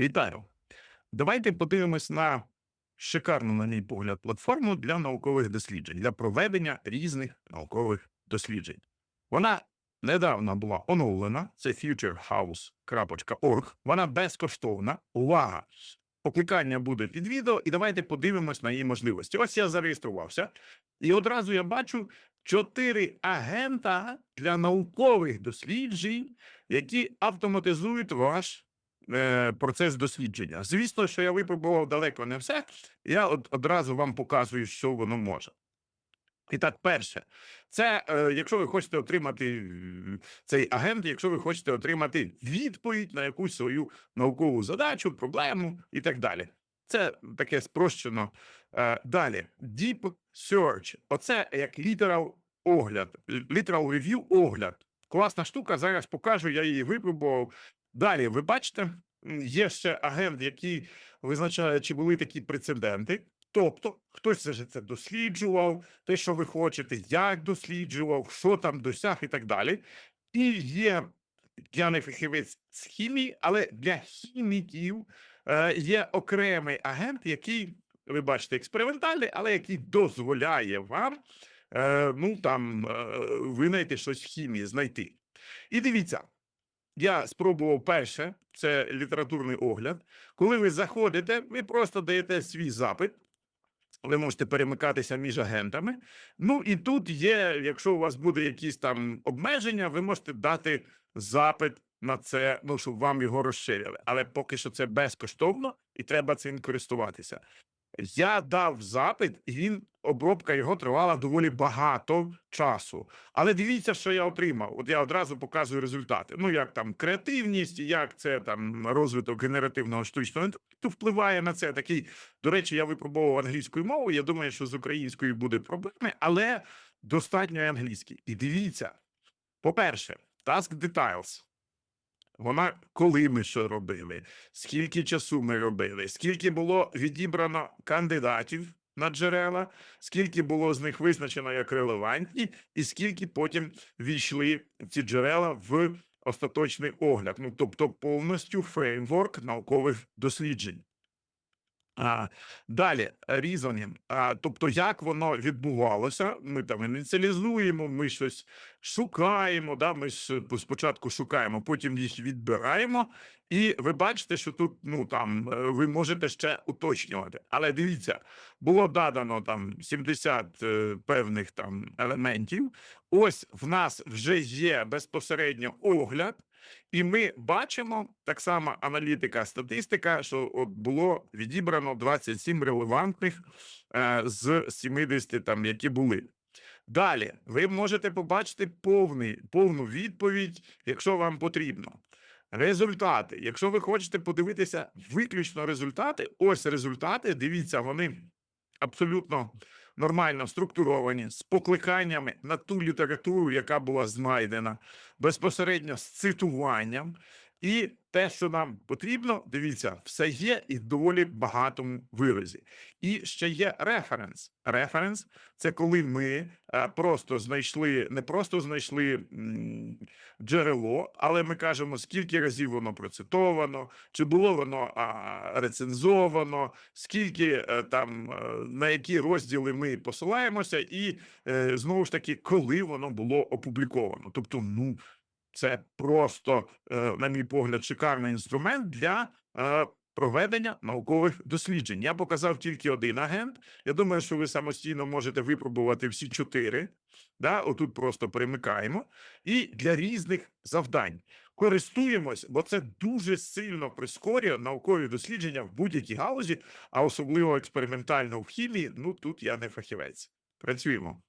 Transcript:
Вітаю. Давайте подивимось на шикарну, на мій погляд, платформу для наукових досліджень, для проведення різних наукових досліджень. Вона недавно була оновлена. Це futurehouse.org. Вона безкоштовна. Увага! Покликання буде під відео, і давайте подивимось на її можливості. Ось я зареєструвався, і одразу я бачу чотири агента для наукових досліджень, які автоматизують ваш е, процес дослідження. Звісно, що я випробував далеко не все. Я от одразу вам показую, що воно може. І так, перше, це е, якщо ви хочете отримати цей агент, якщо ви хочете отримати відповідь на якусь свою наукову задачу, проблему і так далі. Це таке спрощено. Е, далі, Deep Search. Оце як literal огляд, literal review огляд. Класна штука. Зараз покажу, я її випробував. Далі, ви бачите, є ще агент, який визначає, чи були такі прецеденти. Тобто, хтось все ж це досліджував, те, що ви хочете, як досліджував, що там досяг і так далі. І є, я не фахівець з хімії, але для хіміків е, є окремий агент, який, ви бачите, експериментальний, але який дозволяє вам е, ну, там, е, винайти щось в хімії, знайти. І дивіться, я спробував перше, це літературний огляд. Коли ви заходите, ви просто даєте свій запит. Ви можете перемикатися між агентами. Ну і тут є, якщо у вас буде якісь там обмеження, ви можете дати запит на це, ну щоб вам його розширили. Але поки що це безкоштовно і треба цим користуватися. Я дав запит, і він обробка його тривала доволі багато часу. Але дивіться, що я отримав. От я одразу показую результати. Ну як там креативність, як це там розвиток генеративного штучного інтелекту впливає на це. Такий, до речі, я випробовував англійською мовою. Я думаю, що з українською буде проблеми, але достатньо англійський. І дивіться, по-перше, task details. Вона коли ми що робили, скільки часу ми робили, скільки було відібрано кандидатів на джерела, скільки було з них визначено як релевантні, і скільки потім війшли ці джерела в остаточний огляд. Ну тобто повністю фреймворк наукових досліджень. А, далі reasoning. А, тобто, як воно відбувалося, ми там ініціалізуємо, ми щось шукаємо, да, ми ж е, спочатку шукаємо, потім їх відбираємо, і ви бачите, що тут ну там е, ви можете ще уточнювати. Але дивіться, було додано там 70 е, певних там елементів. Ось в нас вже є безпосередньо огляд. І ми бачимо так само аналітика, статистика, що от було відібрано 27 релевантних е, з 70, там, які були. Далі ви можете побачити повний, повну відповідь, якщо вам потрібно. Результати. Якщо ви хочете подивитися виключно результати, ось результати. Дивіться, вони абсолютно нормально структуровані з покликаннями на ту літературу, яка була знайдена, безпосередньо з цитуванням. І те, що нам потрібно, дивіться, все є і в доволі багатому виразі. І ще є референс. Референс це коли ми е, просто знайшли, не просто знайшли джерело, але ми кажемо, скільки разів воно процитовано, чи було воно рецензовано, скільки е, там е, на які розділи ми посилаємося, і знову ж таки, коли воно було опубліковано. Тобто, ну це просто, е, на мій погляд, шикарний інструмент для е, проведення наукових досліджень. Я показав тільки один агент. Я думаю, що ви самостійно можете випробувати всі чотири. Да? Отут просто перемикаємо. І для різних завдань користуємось, бо це дуже сильно прискорює наукові дослідження в будь-якій галузі, а особливо експериментально в хімії. Ну тут я не фахівець. Працюємо.